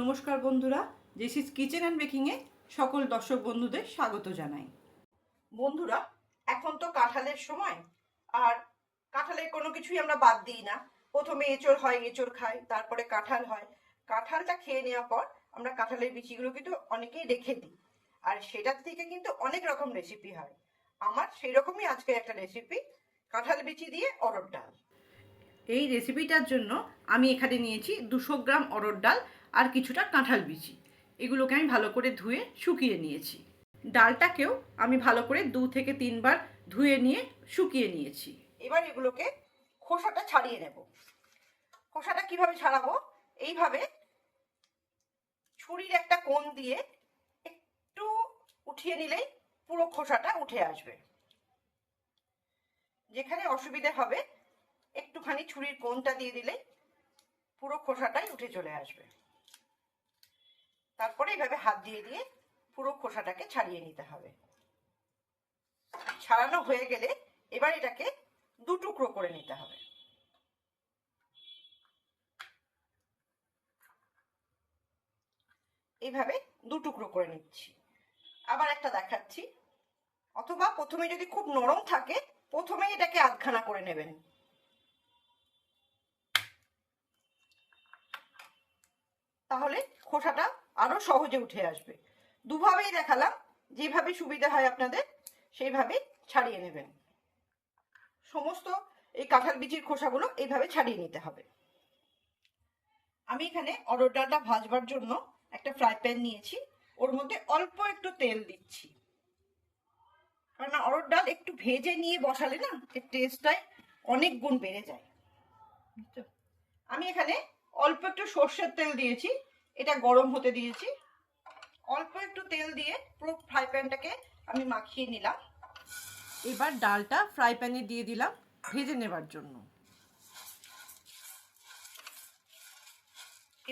নমস্কার বন্ধুরা জেসিস kitchen and বেকিংয়ে সকল দর্শক বন্ধুদের স্বাগত জানাই। বন্ধুরা, এখন তো কাঁঠালের সময়, আর কাঁঠালের কোনো কিছুই আমরা বাদ দিই না। প্রথমে এঁচড় হয়, এঁচড় খাই, তারপরে কাঁঠাল হয়। কাঁঠালটা খেয়ে নেওয়ার পর আমরা কাঁঠালের বিচিগুলো কিন্তু অনেকেই রেখে দিই। আর সেটার থেকে কিন্তু অনেক রকম রেসিপি হয়। আমার সেই রকমই আজকে একটা রেসিপি কাঁঠাল বিচি দিয়ে অরড় ডাল। এই রেসিপিটার জন্য আমি এখানে নিয়েছি দুশো গ্রাম অরড় ডাল আর কিছুটা কাঁঠাল বিচি। এগুলোকে আমি ভালো করে ধুয়ে শুকিয়ে নিয়েছি। ডালটাকেও আমি ভালো করে দু থেকে তিনবার ধুয়ে নিয়ে শুকিয়ে নিয়েছি। এবার এগুলোকে খোসাটা ছাড়িয়ে নেব। খোসাটা কীভাবে ছাড়াবো? এইভাবে ছুরির একটা কোণ দিয়ে একটু উঠিয়ে নিলেই পুরো খোসাটা উঠে আসবে। যেখানে অসুবিধে হবে, একটুখানি ছুরির কোণটা দিয়ে দিলেই পুরো খোসাটাই উঠে চলে আসবে। তারপরে এইভাবে হাত দিয়ে দিয়ে পুরো খোসাটাকে ছাড়িয়ে নিতে হবে। ছাড়ানো হয়ে গেলে এবার এটাকে দু টুকরো করে নিতে হবে। এইভাবে দু টুকরো করে নিচ্ছি। আবার একটা দেখাচ্ছি। অথবা প্রথমে যদি খুব নরম থাকে, প্রথমে এটাকে আধখানা করে নেবেন। তাহলে খোসাটা আরও সহজে উঠে আসবে। দুভাবেই দেখালাম, যেভাবে সুবিধা হয় আপনাদের, সেইভাবে ছাড়িয়ে নেবেন। সমস্ত এই কাঁঠাল বিচির খোসাগুলো এইভাবে ছাড়িয়ে নিতে হবে। আমি এখানে অরড় ডালটা ভাজবার জন্য একটা ফ্রাই প্যান নিয়েছি। ওর মধ্যে অল্প একটু তেল দিচ্ছি। কারণ অরড় ডাল একটু ভেজে নিয়ে বসালে না, এর টেস্টটাই অনেক গুণ বেড়ে যায়। আমি এখানে অল্প একটু সর্ষের তেল দিয়েছি। এটা গরম হতে দিয়েছি। অল্প একটু তেল দিয়ে পুরো ফ্রাই প্যানটাকে আমি মাখিয়ে নিলাম। এবার ডালটা ফ্রাই প্যানে দিয়ে দিলাম ভেজে নেবার জন্য।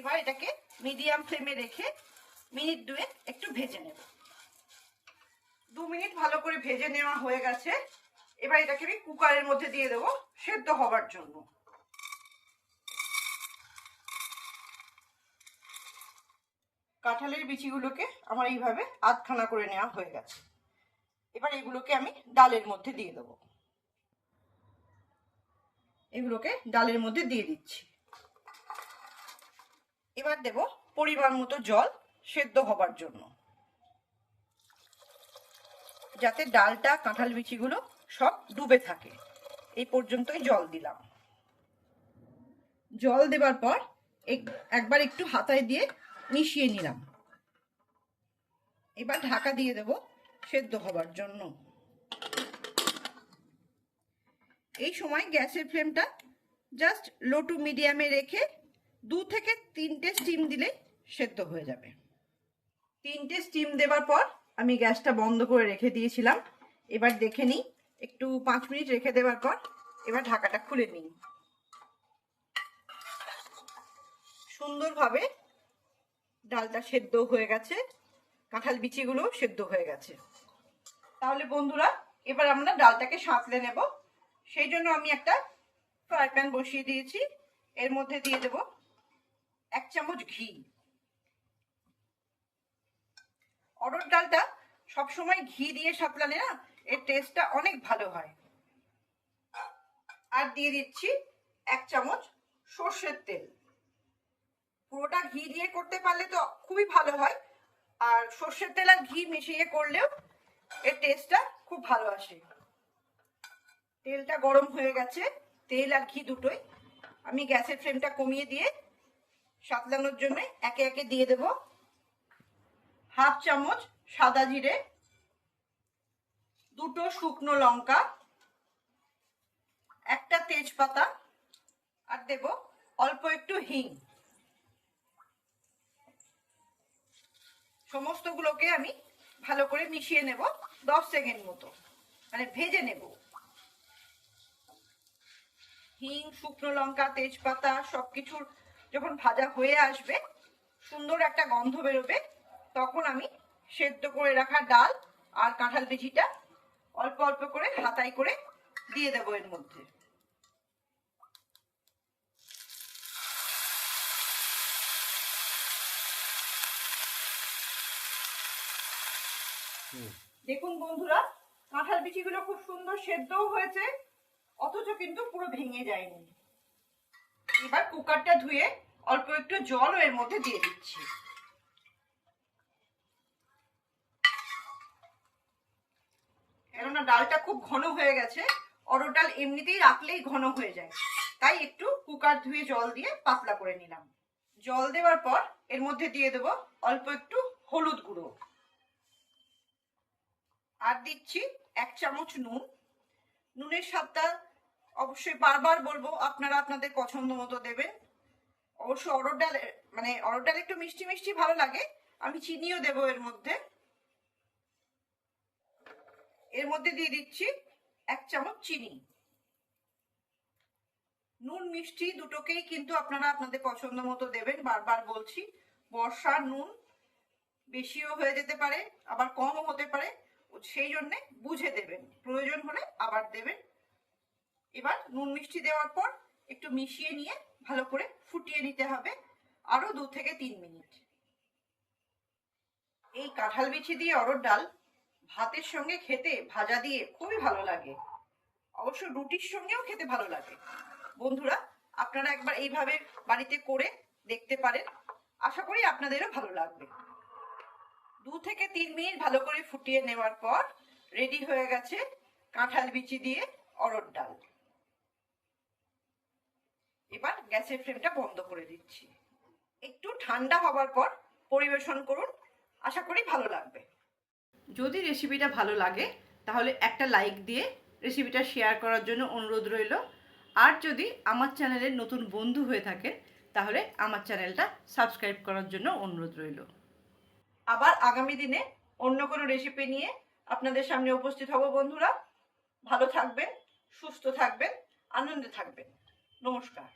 এবার এটাকে মিডিয়াম ফ্লেমে রেখে মিনিট দুয়ে একটু ভেজে নেব। দু মিনিট ভালো করে ভেজে নেওয়া হয়ে গেছে। এবার এটাকে আমি কুকারের মধ্যে দিয়ে দেবো, সেদ্ধ হবার জন্য। কাঁঠালের বিচিগুলোকে আমার এইভাবে আধখানা করে নেওয়া হয়ে গেছে। এবার এগুলোকে আমি ডালের মধ্যে দিয়ে দেবো। এগুলোকে ডালের মধ্যে দিয়ে দিচ্ছি। এবার দেব পরিমাণ মতো জল সেদ্ধ হবার জন্য। যাতে ডালটা, কাঁঠাল বিচিগুলো সব ডুবে থাকে। এই পর্যন্তই জল দিলাম। জল দেবার পর এক- একবার একটু হাতায় দিয়ে মিশিয়ে নিলাম। এবার ঢাকা দিয়ে দেব সেদ্ধ হবার জন্য। এই সময় গ্যাসের ফ্লেমটা জাস্ট লো টু মিডিয়ামে রেখে দু থেকে তিনটে স্টিম দিলে সেদ্ধ হয়ে যাবে। তিনটে স্টিম দেবার পর আমি গ্যাসটা বন্ধ করে রেখে দিয়েছিলাম। এবার দেখে নিই, একটু পাঁচ মিনিট রেখে দেওয়ার পর এবার ঢাকাটা খুলে নিই। সুন্দরভাবে ডালটা সেদ্ধ হয়ে গেছে, কাঁঠাল বিচিগুলো সেদ্ধ হয়ে গেছে। তাহলে বন্ধুরা, এবার আমরা ডালটাকে সাঁতলে নেব। সেই জন্য আমি একটা ফ্রাই প্যান বসিয়ে দিয়েছি। এর মধ্যে দিয়ে দেব এক চামচ ঘি। অরড় ডালটা সবসময় ঘি দিয়ে সাঁতলালে না, এর টেস্টটা অনেক ভালো হয়। আর দিয়ে দিচ্ছি এক চামচ সর্ষের তেল। পুরোটা ঘি দিয়ে করতে পারলে তো খুবই ভালো হয়। আর সর্ষের তেল আর ঘি মিশিয়ে করলেও এর টেস্টটা খুব ভালো আসে। তেলটা গরম হয়ে গেছে, তেল আর ঘি দুটোই। আমি গ্যাসের ফ্লেমটা কমিয়ে দিয়ে সাতলানোর জন্য একে একে দিয়ে দেব। হাফ চামচ সাদা জিরে, দুটো শুকনো লঙ্কা, একটা তেজপাতা, আর দেব অল্প একটু হিং। সমস্তগুলোকে আমি ভালো করে মিশিয়ে নেব দশ সেকেন্ড মতো। মানে ভেজে নেব। হিং, শুকনো লঙ্কা, তেজপাতা সবকিছুর যখন ভাজা হয়ে আসবে, সুন্দর একটা গন্ধ বেরোবে, তখন আমি সেদ্ধ করে রাখা ডাল আর কাঁঠাল বিচিটা অল্প অল্প করে হাতাই করে দিয়ে দেবো এর মধ্যে। দেখুন বন্ধুরা, কাঁঠাল বিচিগুলো খুব সুন্দর সেদ্ধও হয়েছে, অথচ কিন্তু পুরো ভেঙে যায়নি। এবার কুকারটা ধুয়ে অল্প একটু জল এর মধ্যে দিয়ে দিচ্ছি। কেননা ডালটা খুব ঘন হয়ে গেছে অরড় ডাল এমনিতেই রাখলেই ঘন হয়ে যায়। তাই একটু কুকার ধুয়ে জল দিয়ে পাতলা করে নিলাম। জল দেওয়ার পর এর মধ্যে দিয়ে দেব অল্প একটু হলুদ গুঁড়ো। আর দিচ্ছি এক চামচ নুন। নুনের স্বাদটা অবশ্যই বারবার বলব, আপনারা আপনাদের পছন্দ মতো দেবেন। অবশ্য অরড় ডাল মানে অরড় ডাল একটু মিষ্টি মিষ্টি ভালো লাগে, আমি চিনিও দেবো এর মধ্যে। এর মধ্যে দিয়ে দিচ্ছি এক চামচ চিনি। নুন, মিষ্টি দুটোকেই কিন্তু আপনারা আপনাদের পছন্দ মতো দেবেন, বারবার বলছি। বর্ষার নুন বেশিও হয়ে যেতে পারে, আবার কমও হতে পারে। সেই জন্যে বুঝে দেবেন। প্রয়োজন হলে আবার দেবেন। এবার নুন মিষ্টি দেওয়ার পর একটু মিশিয়ে নিয়ে ভালো করে ফুটিয়ে নিতে হবে আরও দু থেকে তিন মিনিট। এই কাঁঠাল বিচি দিয়ে অরড় ডাল ভাতের সঙ্গে খেতে ভাজা দিয়ে খুবই ভালো লাগে। অবশ্য রুটির সঙ্গেও খেতে ভালো লাগে। বন্ধুরা, আপনারা একবার এইভাবে বাড়িতে করে দেখতে পারেন। আশা করি আপনাদেরও ভালো লাগবে। দু থেকে তিন মিনিট ভালো করে ফুটিয়ে নেওয়ার পর রেডি হয়ে গেছে কাঁঠাল বিচি দিয়ে অরড় ডাল। এবার গ্যাসের ফ্লেমটা বন্ধ করে দিচ্ছি। একটু ঠান্ডা হবার পর পরিবেশন করুন। আশা করি ভালো লাগবে। যদি রেসিপিটা ভালো লাগে, তাহলে একটা লাইক দিয়ে রেসিপিটা শেয়ার করার জন্য অনুরোধ রইল। আর যদি আমার চ্যানেলের নতুন বন্ধু হয়ে থাকেন, তাহলে আমার চ্যানেলটা সাবস্ক্রাইব করার জন্য অনুরোধ রইল। আবার আগামী দিনে অন্য কোনো রেসিপি নিয়ে আপনাদের সামনে উপস্থিত হব বন্ধুরা। ভালো থাকবেন, সুস্থ থাকবেন, আনন্দে থাকবেন। নমস্কার।